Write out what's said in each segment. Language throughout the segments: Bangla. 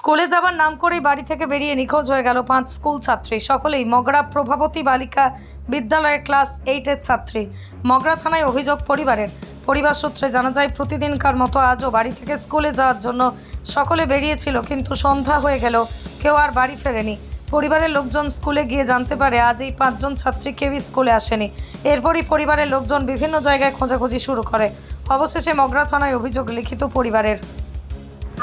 স্কুলে যাবার নাম করেই বাড়ি থেকে বেরিয়ে নিখোঁজ হয়ে গেল পাঁচ স্কুল ছাত্রী। সকলেই মগরা প্রভাবতী বালিকা বিদ্যালয়ের ক্লাস এইটের ছাত্রী। মগরা থানায় অভিযোগ পরিবারের। পরিবার সূত্রে জানা যায়, প্রতিদিনকার মতো আজও বাড়ি থেকে স্কুলে যাওয়ার জন্য সকলে বেরিয়েছিল, কিন্তু সন্ধ্যা হয়ে গেল, কেউ আর বাড়ি ফেরেনি। পরিবারের লোকজন স্কুলে গিয়ে জানতে পারে, আজ এই পাঁচজন ছাত্রী কেউই স্কুলে আসেনি। এরপরই পরিবারের লোকজন বিভিন্ন জায়গায় খোঁজাখুঁজি শুরু করে। অবশেষে মগরা থানায় অভিযোগ লিখিত পরিবারের।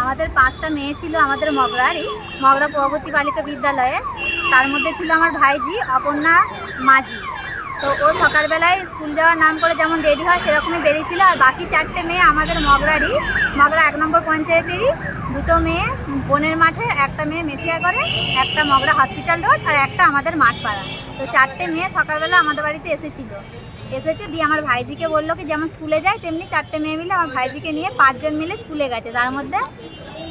আমাদের পাঁচটা মেয়ে ছিল আমাদের মগরারই। মগরা প্রগতি বালিকা বিদ্যালয়ে। তার মধ্যে ছিল আমার ভাইজি, অপর্ণা, মাঝি। তো ও সকালবেলায় স্কুল যাওয়ার নাম করে যেমন দেরি হয়, সেরকমই বেরিয়েছিল। আর বাকি চারটে মেয়ে আমাদের মগরারই। মগরা এক নম্বর পঞ্চায়েতেরই। দুটো মেয়ে, বনের মাঠে একটা মেয়ে মেথিয়া করে, একটা মগরা হসপিটাল রোড আর একটা আমাদের মাঠপাড়া। তো চারটে মেয়ে সকালবেলা আমাদের বাড়িতে এসেছিল। এসেছে দিয়ে আমার ভাইজিকে বলল কি, যেমন স্কুলে যায়, তেমনি চারটে মেয়ে মিলে আমার ভাইজিকে নিয়ে পাঁচজন মিলে স্কুলে গেছে। তার মধ্যে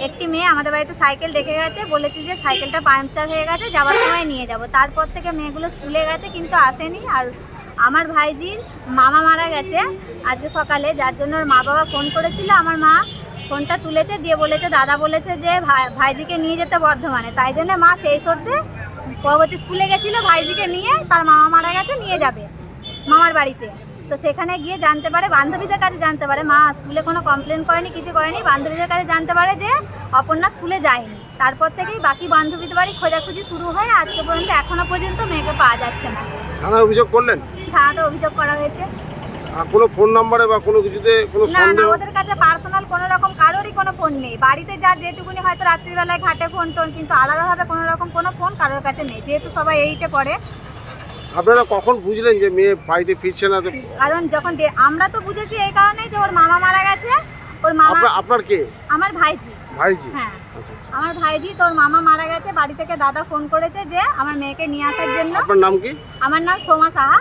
একটি মেয়ে আমাদের বাড়িতে সাইকেল রেখে গেছে, বলেছে যে সাইকেলটা পাংচার হয়ে গেছে, যাওয়ার সময় নিয়ে যাব। তারপর থেকে মেয়েগুলো স্কুলে গেছে কিন্তু আসেনি। আর আমার ভাইজির মামা মারা গেছে আজকে সকালে, যার জন্য ওর মা বাবা ফোন করেছিল। আমার মা ফোনটা তুলেছে দিয়ে বলেছে দাদা বলেছে যে ভাই ভাইজিকে নিয়ে যেতে বর্ধমানে। তাই জন্য মা সেই সর্তে পরবর্তী স্কুলে গেছিল ভাইজিকে নিয়ে তার মামা মারা গেছে নিয়ে যাবে মামার বাড়িতে। তো সেখানে গিয়ে জানতে পারে বান্ধবীদের কাছে জানতে পারে মা স্কুলে কোনো কমপ্লেন করেনি কিছু করেনি? বান্ধবীদের কাছে জানতে পারে যে অপর্ণা স্কুলে যায়নি। তারপর থেকেই বাকি বান্ধবীদের বাড়ি খোঁজাখুঁজি শুরু হয় আজকে পর্যন্ত এখনও পর্যন্ত মেয়েকে পাওয়া যাচ্ছে না। থানায় অভিযোগ করলেন? থানাতে অভিযোগ করা হয়েছে। কোনো ফোন নাম্বারে বা কোনো কিছুতে কোনো না না সন্দেহ? ওদের কাছে পার্সোনাল কোনো রকম কারোরই কোনো ফোন নেই। বাড়িতে যা যেটুকুনি হয়তো রাত্রিবেলায় ঘাটে ফোন টোন কিন্তু আলাদাভাবে কোনো রকম কোনো ফোন কারোর কাছে নেই। যেহেতু সবাই এইটে পড়ে। আপনারা কখন বুঝলেন যে মেয়ে বাড়িতে ফিরছে না? তো কারণ যখন ডে- আমরা তো বুঝেছি এই কারণে যে ওর মামা মারা গেছে। ওর মামা আপনার আপনার কে? আমার ভাইজি। ভাইজি? হ্যাঁ। আচ্ছা আচ্ছা। আমার ভাইজি তোর মামা মারা গেছে বাড়ি থেকে দাদা ফোন করেছে যে আমার মেয়েকে নিয়ে আসার জন্য। আপনার নাম কি? আমার নাম সোমা সাহা।